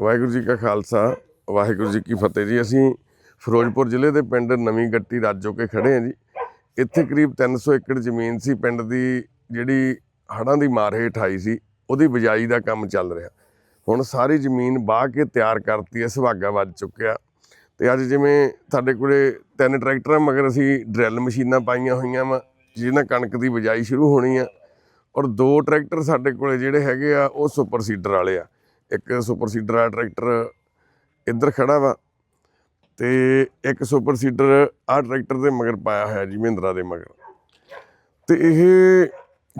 ਵਾਹਿਗੁਰੂ ਜੀ ਕਾ ਖਾਲਸਾ, ਵਾਹਿਗੁਰੂ ਜੀ ਕੀ ਫਤਿਹ ਜੀ। ਅਸੀਂ ਫਿਰੋਜ਼ਪੁਰ ਜ਼ਿਲ੍ਹੇ ਦੇ ਪਿੰਡ ਨਵੀਂ ਗੱਟੀ ਰਾਜੋ ਕੇ ਖੜੇ ਹਾਂ ਜੀ। ਇੱਥੇ ਕਰੀਬ 300 ਏਕੜ ਜ਼ਮੀਨ ਸੀ, ਪਿੰਡ ਦੀ ਜਿਹੜੀ ਹੜ੍ਹਾਂ ਦੀ ਮਾਰ ਹੇਠ ਆਈ ਸੀ, ਉਹਦੀ ਬਿਜਾਈ ਦਾ ਕੰਮ ਚੱਲ ਰਿਹਾ। ਹੁਣ ਸਾਰੀ ਜ਼ਮੀਨ ਬਾਹ ਕੇ ਤਿਆਰ ਕਰਤੀ ਹੈ ਸੁਹਾਗਾ ਵੱਜ ਚੁੱਕਿਆ। ਤੇ ਅੱਜ ਜਿਵੇਂ ਸਾਡੇ ਕੋਲੇ ਤਿੰਨ ਟਰੈਕਟਰਾਂ, ਮਗਰ ਅਸੀਂ ਡਰਿੱਲ ਮਸ਼ੀਨਾਂ ਪਾਈਆਂ ਹੋਈਆਂ ਵਾ, ਜਿਹਨਾਂ ਕਣਕ ਦੀ ਬਿਜਾਈ ਸ਼ੁਰੂ ਹੋਣੀ ਆ। ਔਰ ਦੋ ਟਰੈਕਟਰ ਸਾਡੇ ਕੋਲੇ ਜਿਹੜੇ ਹੈਗੇ ਆ, ਉਹ ਸੁਪਰ ਸੀਡਰ ਵਾਲੇ ਆ। ਇੱਕ ਸੁਪਰ ਸੀਡਰ ਵਾਲਾ ਟਰੈਕਟਰ ਇੱਧਰ ਖੜਾ ਵਾ ਤੇ ਇੱਕ ਸੁਪਰ ਸੀਡਰ ਆ, ਟਰੈਕਟਰ ਦੇ ਮਗਰ ਪਾਇਆ ਹੋਇਆ ਜੀ, ਮਹਿੰਦਰਾ ਦੇ ਮਗਰ। ਤੇ ਇਹ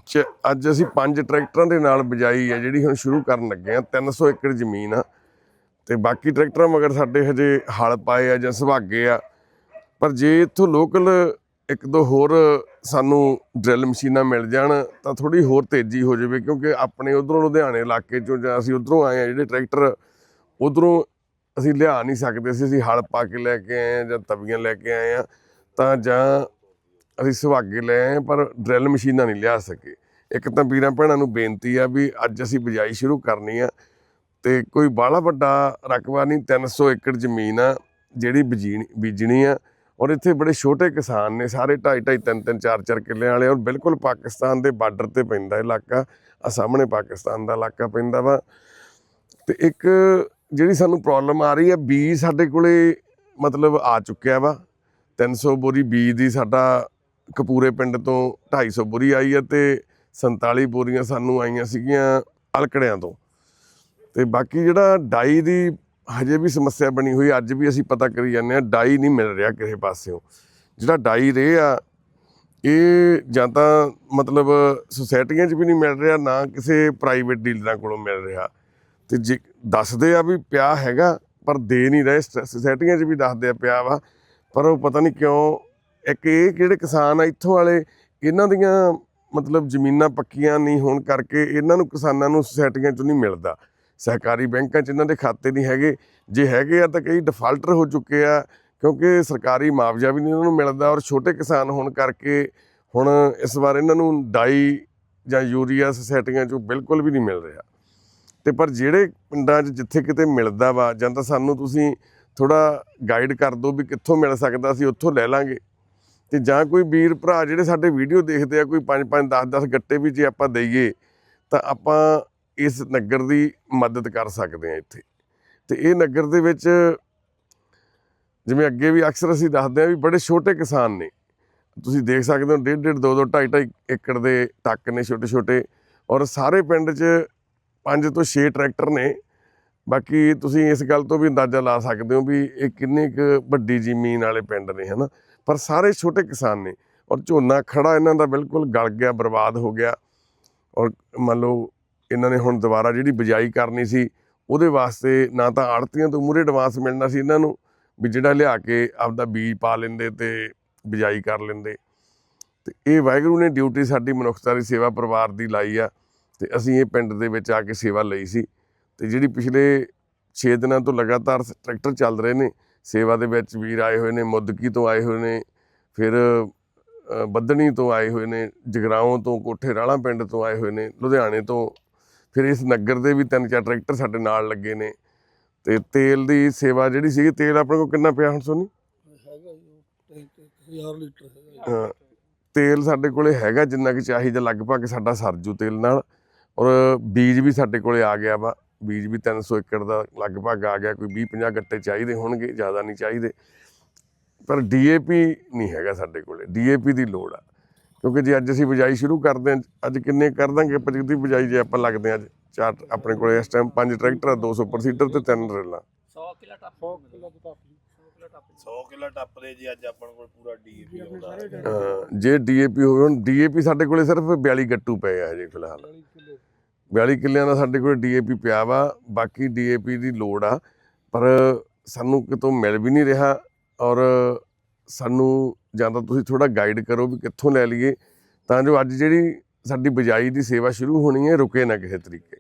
ਚ- ਅੱਜ ਅਸੀਂ ਪੰਜ ਟਰੈਕਟਰਾਂ ਦੇ ਨਾਲ ਬਿਜਾਈ ਹੈ ਜਿਹੜੀ ਹੁਣ ਸ਼ੁਰੂ ਕਰਨ ਲੱਗੇ ਆ 300 ਏਕੜ ਜ਼ਮੀਨ ਆ। ਤੇ ਬਾਕੀ ਟਰੈਕਟਰਾਂ ਮਗਰ ਸਾਡੇ ਹਜੇ ਹਲ ਪਾਏ ਆ ਜਾਂ ਸੁਭਾਗੇ ਆ, ਪਰ ਜੇ ਇੱਥੋਂ ਲੋਕਲ ਇੱਕ ਦੋ ਹੋਰ ਸਾਨੂੰ ਡਰਿੱਲ ਮਸ਼ੀਨਾਂ ਮਿਲ ਜਾਣ ਤਾਂ ਥੋੜੀ ਹੋਰ ਤੇਜ਼ੀ ਹੋ ਜਾਵੇ ਕਿਉਂਕਿ ਆਪਣੇ ਉਧਰੋਂ ਲੁਧਿਆਣੇ ਇਲਾਕੇ ਚੋਂ ਜਾਂ ਅਸੀਂ ਉਧਰੋਂ ਆਏ ਆ ਜਿਹੜੇ ਟਰੈਕਟਰ ਉਧਰੋਂ ਅਸੀਂ ਲਿਆ ਨਹੀਂ ਸਕਦੇ ਸੀ ਅਸੀਂ ਹਲ ਪਾ ਕੇ ਲੈ ਕੇ ਆਏ ਆ ਜਾਂ ਤਵੀਆਂ ਲੈ ਕੇ ਆਏ ਆ ਤਾਂ ਜਾਂ ਅਸੀਂ ਸੁਹਾਗੇ ਲੈ ਆਏ ਹਾਂ, ਪਰ ਡਰਿੱਲ ਮਸ਼ੀਨਾਂ ਨਹੀਂ ਲਿਆ ਸਕੇ। ਇੱਕ ਤਾਂ ਵੀਰਾਂ ਭੈਣਾਂ ਨੂੰ ਬੇਨਤੀ ਆ ਵੀ ਅੱਜ ਅਸੀਂ ਬਿਜਾਈ ਸ਼ੁਰੂ ਕਰਨੀ ਆ ਤੇ ਕੋਈ ਬਾਹਲਾ ਵੱਡਾ ਰਕਬਾ ਨਹੀਂ 300 ਏਕੜ ਜ਼ਮੀਨ ਆ ਜਿਹੜੀ ਬੀਜਣੀ ਬੀਜਣੀ ਆ ਔਰ ਇੱਥੇ ਬੜੇ ਛੋਟੇ ਕਿਸਾਨ ਨੇ, ਸਾਰੇ ਢਾਈ ਢਾਈ, ਤਿੰਨ ਤਿੰਨ, ਚਾਰ ਚਾਰ ਕਿੱਲੇ ਵਾਲੇ ਔਰ ਬਿਲਕੁਲ ਪਾਕਿਸਤਾਨ ਦੇ ਬਾਰਡਰ ਤੇ ਪੈਂਦਾ ਇਲਾਕਾ। ਆ ਸਾਹਮਣੇ ਪਾਕਿਸਤਾਨ ਦਾ ਇਲਾਕਾ ਪੈਂਦਾ ਵਾ। ਤੇ ਇੱਕ ਜਿਹੜੀ ਸਾਨੂੰ ਪ੍ਰੋਬਲਮ ਆ ਰਹੀ ਹੈ, ਬੀਜ ਸਾਡੇ ਕੋਲੇ ਮਤਲਬ ਆ ਚੁੱਕਿਆ ਵਾ। 300 ਬੋਰੀ ਬੀਜ ਦੀ ਸਾਡਾ ਕਪੂਰੇ ਪਿੰਡ ਤੋਂ 250 ਬੋਰੀ ਆਈ ਹੈ ਤੇ 47 ਬੋਰੀਆਂ ਸਾਨੂੰ ਆਈਆਂ ਸੀਗੀਆਂ ਅਲਕੜਿਆਂ ਤੋਂ। ਤੇ ਬਾਕੀ ਜਿਹੜਾ ਡਾਈ ਦੀ ਹਜੇ ਵੀ ਸਮੱਸਿਆ ਬਣੀ ਹੋਈ, ਅੱਜ ਵੀ ਅਸੀਂ ਪਤਾ ਕਰੀ ਜਾਂਦੇ ਆ ਡਾਈ ਨਹੀਂ ਮਿਲ ਰਿਹਾ ਕਿਸੇ ਪਾਸਿਓਂ। ਜਿਹੜਾ ਡਾਈ ਰੇ ਆ, ਇਹ ਜਾਂ ਤਾਂ ਮਤਲਬ ਸੁਸਾਇਟੀਆਂ 'ਚ ਵੀ ਨਹੀਂ ਮਿਲ ਰਿਹਾ, ਨਾ ਕਿਸੇ ਪ੍ਰਾਈਵੇਟ ਡੀਲਰਾਂ ਕੋਲੋਂ ਮਿਲ ਰਿਹਾ। ਤੇ ਜੇ ਦੱਸਦੇ ਆ ਵੀ ਪਿਆ ਹੈਗਾ, ਪਰ ਦੇ ਨਹੀਂ ਰਹੇ, ਸ- ਸੁਸਾਇਟੀਆਂ 'ਚ ਵੀ ਦੱਸਦੇ ਆ ਪਿਆ ਵਾ, ਪਰ ਉਹ ਪਤਾ ਨਹੀਂ ਕਿਉਂ, ਇੱਕ ਇਹ ਜਿਹੜੇ ਕਿਸਾਨ ਆ, ਇੱਥੋਂ ਵਾਲੇ, ਇਹਨਾਂ ਦੀਆਂ ਮਤਲਬ ਜ਼ਮੀਨਾਂ ਪੱਕੀਆਂ ਨਹੀਂ ਹੋਣ ਕਰਕੇ ਇਹਨਾਂ ਨੂੰ ਕਿਸਾਨਾਂ ਨੂੰ ਸੁਸਾਇਟੀਆਂ 'ਚੋਂ ਨਹੀਂ ਮਿਲਦਾ। ਸਹਿਕਾਰੀ ਬੈਂਕਾਂ 'ਚ ਇਹਨਾਂ ਦੇ ਖਾਤੇ ਨਹੀਂ ਹੈਗੇ। ਜੇ ਹੈਗੇ ਆ ਤਾਂ ਕਈ ਡਿਫਾਲਟਰ ਹੋ ਚੁੱਕੇ ਆ, ਕਿਉਂਕਿ ਸਰਕਾਰੀ ਮੁਆਵਜ਼ਾ ਵੀ ਨਹੀਂ ਇਹਨਾਂ ਨੂੰ ਮਿਲਦਾ ਔਰ ਛੋਟੇ ਕਿਸਾਨ ਹੋਣ ਕਰਕੇ ਹੁਣ ਇਸ ਵਾਰ ਇਹਨਾਂ ਨੂੰ ਡਾਈ ਜਾਂ ਯੂਰੀਆ ਸੁਸਾਇਟੀਆਂ 'ਚੋਂ ਬਿਲਕੁਲ ਵੀ ਨਹੀਂ ਮਿਲ ਰਿਹਾ। ਤੇ ਪਰ ਜਿਹੜੇ ਪਿੰਡਾਂ 'ਚ ਜਿੱਥੇ ਕਿਤੇ ਮਿਲਦਾ ਵਾ, ਜਾਂ ਤਾਂ ਸਾਨੂੰ ਤੁਸੀਂ ਥੋੜਾ ਗਾਈਡ ਕਰ ਦਿਓ ਵੀ ਕਿੱਥੋਂ ਮਿਲ ਸਕਦਾ, ਅਸੀਂ ਉੱਥੋਂ ਲੈ ਲਾਂਗੇ। ਤੇ ਜਾਂ ਕੋਈ ਵੀਰ ਭਰਾ ਜਿਹੜੇ ਸਾਡੇ ਵੀਡੀਓ ਦੇਖਦੇ ਆ, ਕੋਈ 5 5 10 10 ਗੱਟੇ ਵੀ ਜੇ ਆਪਾਂ ਦਈਏ, ਤਾਂ ਆਪਾਂ ਇਸ ਨਗਰ ਦੀ ਮਦਦ ਕਰ ਸਕਦੇ ਆ ਇੱਥੇ। ਤੇ ਇਹ ਨਗਰ ਦੇ ਵਿੱਚ ਜਿਵੇਂ ਅੱਗੇ ਵੀ ਅਕਸਰ ਅਸੀਂ ਦੱਸਦੇ ਆ ਵੀ ਬੜੇ ਛੋਟੇ ਕਿਸਾਨ ਨੇ। ਤੁਸੀਂ ਦੇਖ ਸਕਦੇ ਹੋ ਡੇਢ ਡੇਢ ਦੋ ਦੋ ਢਾਈ ਢਾਈ ਏਕੜ ਦੇ ਟੱਕ ਨੇ ਛੋਟੇ ਛੋਟੇ ਔਰ ਸਾਰੇ ਪਿੰਡ 'ਚ ਪੰਜ ਤੋਂ 6 ਟਰੈਕਟਰ ਨੇ। ਬਾਕੀ ਤੁਸੀਂ ਇਸ ਗੱਲ ਤੋਂ ਵੀ ਅੰਦਾਜ਼ਾ ਲਾ ਸਕਦੇ ਹੋ ਵੀ ਇਹ ਕਿੰਨੀ ਕੁ ਵੱਡੀ ਜ਼ਮੀਨ ਵਾਲੇ ਪਿੰਡ ਨੇ, ਹਨਾ? ਪਰ ਸਾਰੇ ਛੋਟੇ ਕਿਸਾਨ ਨੇ ਔਰ ਝੋਨਾ ਖੜਾ ਇਹਨਾਂ ਦਾ ਬਿਲਕੁਲ ਗਲ ਗਿਆ, ਬਰਬਾਦ ਹੋ ਗਿਆ। ਔਰ ਮੰਨ ਲਓ ਇਹਨਾਂ ਨੇ ਹੁਣ ਦੁਬਾਰਾ ਜਿਹੜੀ ਬਿਜਾਈ ਕਰਨੀ ਸੀ ਉਹਦੇ ਵਾਸਤੇ ਨਾ ਤਾਂ ਆੜਤੀਆਂ ਤੋਂ ਮੂਰੇ ਐਡਵਾਂਸ ਮਿਲਣਾ ਸੀ ਇਹਨਾਂ ਨੂੰ ਵੀ ਜਿਹੜਾ ਲਿਆ ਕੇ ਆਪਦਾ ਬੀਜ ਪਾ ਲੈਂਦੇ ਤੇ ਬਿਜਾਈ ਕਰ ਲੈਂਦੇ। ਤੇ ਇਹ ਵਾਹਿਗੁਰੂ ਨੇ ਡਿਊਟੀ ਸਾਡੀ ਮਨੁੱਖਤਾ ਦੀ ਸੇਵਾ ਪਰਿਵਾਰ ਦੀ ਲਾਈ ਆ ਤੇ ਅਸੀਂ ਇਹ ਪਿੰਡ ਦੇ ਵਿੱਚ ਆ ਕੇ ਸੇਵਾ ਲਈ ਸੀ। ਤੇ ਜਿਹੜੀ ਪਿਛਲੇ 6 ਦਿਨਾਂ ਤੋਂ ਲਗਾਤਾਰ ਟਰੈਕਟਰ ਚੱਲ ਰਹੇ ਨੇ ਸੇਵਾ ਦੇ ਵਿੱਚ ਵੀਰ ਆਏ ਹੋਏ ਨੇ ਮੁੱਦਕੀ ਤੋਂ ਆਏ ਹੋਏ ਨੇ ਫਿਰ ਅ, ਬੱਦਣੀ ਤੋਂ ਆਏ ਹੋਏ ਨੇ ਜਗਰਾਓਂ ਤੋਂ ਕੋਠੇ ਰਾਲਾ ਪਿੰਡ ਤੋਂ ਆਏ ਹੋਏ ਨੇ ਲੁਧਿਆਣੇ ਤੋਂ ਫਿਰ ਇਸ ਨਗਰ ਦੇ ਵੀ ਤਿੰਨ ਚਾਰ ਟਰੈਕਟਰ ਸਾਡੇ ਨਾਲ ਲੱਗੇ ਨੇ ਤੇ ਤੇਲ ਦੀ ਸੇਵਾ ਜਿਹੜੀ ਸੀਗੀ ਤੇਲ ਆਪਣੇ ਕੋਲ ਕਿੰਨਾ ਪਿਆ ਹੁਣ ਸੋਨੀ? ਹੈਗਾ ਜੀ ਉਹ ਟੈਂਕ 1000 ਲੀਟਰ ਹੈਗਾ ਜੀ। ਅ, ਤੇਲ ਸਾਡੇ ਕੋਲੇ ਹੈਗਾ ਜਿੰਨਾ ਕਿ ਚਾਹੀਦਾ ਲਗਭਗ ਸਾਡਾ ਸਰਜੂ ਤੇਲ ਨਾਲ। ਔਰ ਬੀਜ ਵੀ ਸਾਡੇ ਕੋਲੇ ਆ ਗਿਆ ਵਾ ਬੀਜ ਵੀ 300 ਏਕੜ ਦਾ ਲਗਭਗ ਆ ਗਿਆ ਕੋਈ 20 50 ਗੱਟੇ ਚਾਹੀਦੇ ਹੋਣਗੇ ਜ਼ਿਆਦਾ ਨਹੀਂ ਚਾਹੀਦੇ। ਪਰ ਡੀਏਪੀ ਨਹੀਂ ਹੈਗਾ ਸਾਡੇ ਕੋਲੇ ਡੀਏਪੀ ਦੀ ਲੋੜ ਆ। ਕਿਉਂਕਿ ਜੇ ਅੱਜ ਅਸੀਂ ਬਿਜਾਈ ਸ਼ੁਰੂ ਕਰਦੇ ਹਾਂ ਅੱਜ ਕਿੰਨੇ ਕਰ ਦਾਂਗੇ? ਦੀ ਬਿਜਾਈ ਜੇ ਆਪਾਂ ਲੱਗਦੇ ਹਾਂ ਅੱਜ ਚਾਰ ਆਪਣੇ ਕੋਲੇ ਇਸ ਟਾਈਮ ਪੰਜ ਟਰੈਕਟਰ ਆ 200 ਸੁਪਰ ਸੀਟਰ ਤੇ ਤਿੰਨ ਰੇਲਾਂ। 100 ਕਿਲਾ ਟੱਪ 100 ਕਿਲਾ ਦਾ ਟੱਪ 100 ਕਿਲਾ ਟੱਪ 100 ਕਿਲੋ ਟੱਪਦੇ ਜੀ ਅੱਜ ਆਪਾਂ ਕੋਲ ਪੂਰਾ ਡੀਏਪੀ ਅ, ਜੇ ਡੀਏਪੀ ਹੋਵੇ ਹੁਣ ਡੀਏਪੀ ਸਾਡੇ ਕੋਲੇ ਸਿਰਫ 42 ਗੱਟੂ ਪਏ ਆ ਹਜੇ ਫਿਲਹਾਲ। 40 ਕਿਲੋ। 42 ਕਿੱਲਿਆਂ ਦਾ ਸਾਡੇ ਕੋਲ ਡੀਏਪੀ ਪਿਆ ਵਾ ਬਾਕੀ ਡੀਏਪੀ ਦੀ ਲੋੜ ਆ ਪਰ ਸਾਨੂੰ ਕਿਤੋਂ ਮਿਲ ਵੀ ਨਹੀਂ ਰਿਹਾ ਔਰ ਸਾਨੂੰ ਜਾਂ ਤਾਂ ਤੁਸੀਂ ਥੋੜਾ ਗਾਈਡ ਕਰੋ ਵੀ ਕਿੱਥੋਂ ਲੈ ਲਈਏ, ਤਾਂ ਜੋ ਅੱਜ ਜਿਹੜੀ ਸਾਡੀ ਬਿਜਾਈ ਦੀ ਸੇਵਾ ਸ਼ੁਰੂ ਹੋਣੀ ਹੈ, ਰੁਕੇ ਨਾ ਕਿਸੇ ਤਰੀਕੇ।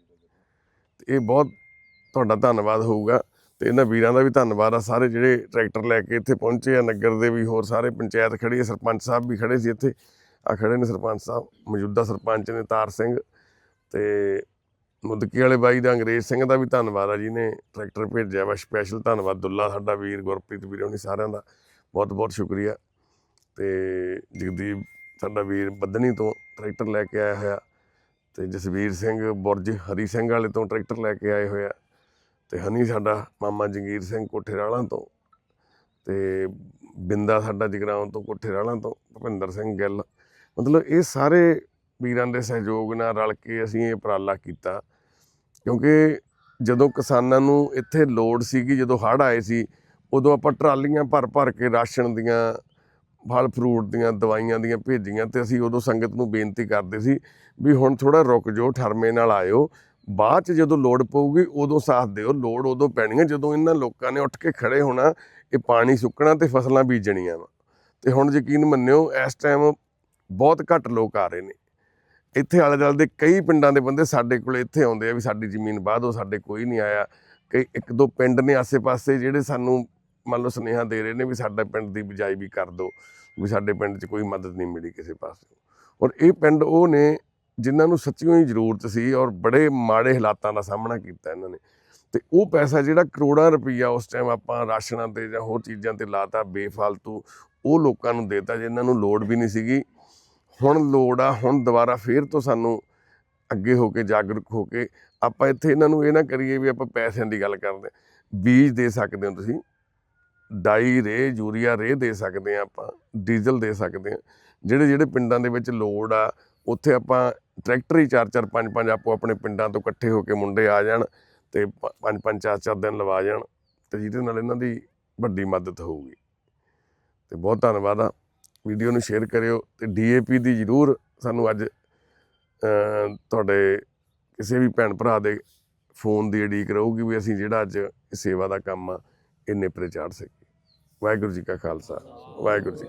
ਤੇ ਇਹ ਬਹੁਤ ਤੁਹਾਡਾ ਧੰਨਵਾਦ ਹੋਊਗਾ ਤੇ ਇਹਨਾਂ ਵੀਰਾਂ ਦਾ ਵੀ ਧੰਨਵਾਦ ਆ, ਸਾਰੇ ਜਿਹੜੇ ਟਰੈਕਟਰ ਲੈ ਕੇ ਇੱਥੇ ਪਹੁੰਚੇ ਆ, ਨਗਰ ਦੇ ਵੀ ਹੋਰ ਸਾਰੇ ਪੰਚਾਇਤ ਖੜੀ ਹੈ, ਸਰਪੰਚ ਸਾਹਿਬ ਵੀ ਖੜੇ ਸੀ ਇੱਥੇ। ਆ ਖੜੇ ਨੇ ਸਰਪੰਚ ਸਾਹਿਬ, ਮੌਜੂਦਾ ਸਰਪੰਚ ਨੇ ਤਾਰ ਸਿੰਘ ਤੇ ਮੁਦਕੀ ਵਾਲੇ ਬਾਈ ਦਾ ਅੰਗਰੇਜ਼ ਸਿੰਘ ਦਾ ਵੀ ਧੰਨਵਾਦ ਆ, ਜਿਹਨੇ ਟਰੈਕਟਰ ਭੇਜਿਆ ਵਾ ਸਪੈਸ਼ਲ ਧੰਨਵਾਦ ਦੁੱਲਾ ਸਾਡਾ ਵੀਰ, ਗੁਰਪ੍ਰੀਤ ਵੀਰ ਉਹਨੀ ਸਾਰਿਆਂ ਦਾ। ਬਹੁਤ ਬਹੁਤ ਸ਼ੁਕਰੀਆ। ਤੇ ਜਗਦੀਪ ਸਾਡਾ ਵੀਰ ਬੱਦਣੀ ਤੋਂ ਟਰੈਕਟਰ ਲੈ ਕੇ ਆਇਆ ਹੋਇਆ ਤੇ ਜਸਵੀਰ ਸਿੰਘ ਬੁਰਜ ਹਰੀ ਸਿੰਘ ਵਾਲੇ ਤੋਂ ਟਰੈਕਟਰ ਲੈ ਕੇ ਆਏ ਹੋਇਆ ਤੇ ਹਨੀ ਸਾਡਾ ਮਾਮਾ ਜੰਗੀਰ ਸਿੰਘ ਕੋਠੇਰਾਲਾਂ ਤੋਂ ਤੇ ਬਿੰਦਾ ਸਾਡਾ ਜਗਰਾਉਂ ਤੋਂ ਕੋਠੇਰਾਲਾਂ ਤੋਂ ਭੁਪਿੰਦਰ ਸਿੰਘ ਗਿੱਲ। ਮਤਲਬ ਇਹ ਸਾਰੇ ਵੀਰਾਂ ਦੇ ਸਹਿਯੋਗ ਨਾਲ ਰਲ ਕੇ ਅਸੀਂ ਇਹ ਉਪਰਾਲਾ ਕੀਤਾ ਕਿਉਂਕਿ ਜਦੋਂ ਕਿਸਾਨਾਂ ਨੂੰ ਇੱਥੇ ਲੋੜ ਸੀਗੀ, ਜਦੋਂ ਹੜ੍ਹ ਆਏ ਸੀ ਉਦੋਂ ਆਪਾਂ ਟਰਾਲੀਆਂ ਭਰ ਭਰ ਕੇ ਰਾਸ਼ਨ ਦੀਆਂ, ਫਲ ਫਰੂਟ ਦੀਆਂ, ਦਵਾਈਆਂ ਦੀਆਂ ਭੇਜੀਆਂ ਤੇ ਅਸੀਂ ਉਦੋਂ ਸੰਗਤ ਨੂੰ ਬੇਨਤੀ ਕਰਦੇ ਸੀ ਵੀ ਹੁਣ ਥੋੜਾ ਰੁਕ ਜਾਓ, ਠਰਮੇ ਨਾਲ ਆਇਓ। ਬਾਅਦ ਚ ਜਦੋਂ ਲੋੜ ਪਊਗੀ ਉਦੋਂ ਸਾਥ ਦਿਓ, ਲੋੜ ਉਦੋਂ ਪੈਣੀ ਹੈ ਜਦੋਂ ਇਹਨਾਂ ਲੋਕਾਂ ਨੇ ਉੱਠ ਕੇ ਖੜੇ ਹੋਣਾ, ਇਹ ਪਾਣੀ ਸੁੱਕਣਾ ਤੇ ਫਸਲਾਂ ਬੀਜਣੀਆਂ ਵਾ। ਤੇ ਹੁਣ ਯਕੀਨ ਮੰਨਿਓ, ਇਸ ਟਾਈਮ ਬਹੁਤ ਘੱਟ ਲੋਕ ਆ ਰਹੇ ਨੇ। ਇੱਥੇ ਆਲੇ ਦੁਆਲੇ ਦੇ ਕਈ ਪਿੰਡਾਂ ਦੇ ਬੰਦੇ ਸਾਡੇ ਕੋਲ ਇੱਥੇ ਆਉਂਦੇ ਆ ਵੀ ਸਾਡੀ ਜ਼ਮੀਨ ਬਾਅਦ ਉਹ ਸਾਡੇ ਕੋਈ ਨਹੀਂ ਆਇਆ। ਕਈ ਇੱਕ ਦੋ ਪਿੰਡ ਨੇ ਆਸੇ-ਪਾਸੇ ਜਿਹੜੇ ਸਾਨੂੰ ਮੰਨ ਲਓ ਸੁਨੇਹਾ ਦੇ ਰਹੇ ਨੇ ਵੀ ਸਾਡਾ ਪਿੰਡ ਦੀ ਬਿਜਾਈ ਵੀ ਕਰ ਦਿਓ, ਵੀ ਸਾਡੇ ਪਿੰਡ 'ਚ ਕੋਈ ਮਦਦ ਨਹੀਂ ਮਿਲੀ ਕਿਸੇ ਪਾਸੇ। ਔਰ ਇਹ ਪਿੰਡ ਉਹ ਨੇ ਜਿਨ੍ਹਾਂ ਨੂੰ ਸੱਚੀਓ ਹੀ ਜ਼ਰੂਰਤ ਸੀ ਔਰ ਬੜੇ ਮਾੜੇ ਹਾਲਾਤਾਂ ਦਾ ਸਾਹਮਣਾ ਕੀਤਾ ਇਹਨਾਂ ਨੇ। ਤੇ ਉਹ ਪੈਸਾ ਜਿਹੜਾ ਕਰੋੜਾਂ ਰੁਪਈਆ ਉਸ ਟਾਈਮ ਆਪਾਂ ਰਾਸ਼ਨਾਂ ਤੇ ਜਾਂ ਹੋਰ ਚੀਜ਼ਾਂ ਤੇ ਲਾਤਾ, ਬੇਫਾਲਤੂ, ਉਹ ਲੋਕਾਂ ਨੂੰ ਦੇਤਾ ਜਿਨ੍ਹਾਂ ਨੂੰ ਲੋੜ ਵੀ ਨਹੀਂ ਸੀਗੀ। ਹੁਣ ਲੋੜ ਆ, ਹੁਣ ਦੁਬਾਰਾ ਫੇਰ ਤੋਂ ਸਾਨੂੰ ਅੱਗੇ ਹੋ ਕੇ, ਜਾਗਰੂਕ ਹੋ ਕੇ ਆਪਾਂ ਇੱਥੇ ਇਹਨਾਂ ਨੂੰ ਇਹ ਨਾ ਕਰੀਏ ਵੀ ਆਪਾਂ ਪੈਸਿਆਂ ਦੀ ਗੱਲ ਕਰਦੇ ਬੀਜ ਦੇ ਸਕਦੇ ਹੋ ਤੁਸੀਂ। ਡਾਈ ਰੇ, ਯੂਰੀਆ ਰੇ ਦੇ ਸਕਦੇ ਆ ਆਪਾਂ, ਡੀਜ਼ਲ ਦੇ ਸਕਦੇ ਆ ਜਿਹੜੇ ਜਿਹੜੇ ਪਿੰਡਾਂ ਦੇ ਵਿੱਚ ਲੋੜ ਆ, ਉੱਥੇ ਆਪਾਂ ਟਰੈਕਟਰ ਹੀ ਚਾਰ ਚਾਰ, ਪੰਜ ਪੰਜ ਆਪੋ ਆਪਣੇ ਪਿੰਡਾਂ ਤੋਂ ਇਕੱਠੇ ਹੋ ਕੇ ਮੁੰਡੇ ਆ ਜਾਣ ਤੇ ਪ- ਪੰਜ ਪੰਜ, ਚਾਰ ਚਾਰ ਦਿਨ ਲਵਾ ਜਾਣ ਤੇ ਜਿਹਦੇ ਨਾਲ ਇਹਨਾਂ ਦੀ ਵੱਡੀ ਮਦਦ ਹੋਊਗੀ। ਤੇ ਬਹੁਤ ਧੰਨਵਾਦ ਆ। ਵੀਡੀਓ ਨੂੰ ਸ਼ੇਅਰ ਕਰਿਓ ਤੇ ਡੀਏਪੀ ਦੀ ਜ਼ਰੂਰ ਸਾਨੂੰ ਅੱਜ ਤੁਹਾਡੇ ਕਿਸੇ ਵੀ ਭੈਣ ਭਰਾ ਦੇ ਫੋਨ ਦੀ ਉਡੀਕ ਰਹੂਗੀ ਵੀ ਅਸੀਂ ਜਿਹੜਾ ਅੱਜ ਸੇਵਾ ਦਾ ਕੰਮ ਆ ਇੰਨੇ ਪ੍ਰਚਾਰ ਸੀ ਵਾਹਿਗੁਰੂ ਜੀ ਕਾ ਖਾਲਸਾ ਵਾਹਿਗੁਰੂ ਜੀ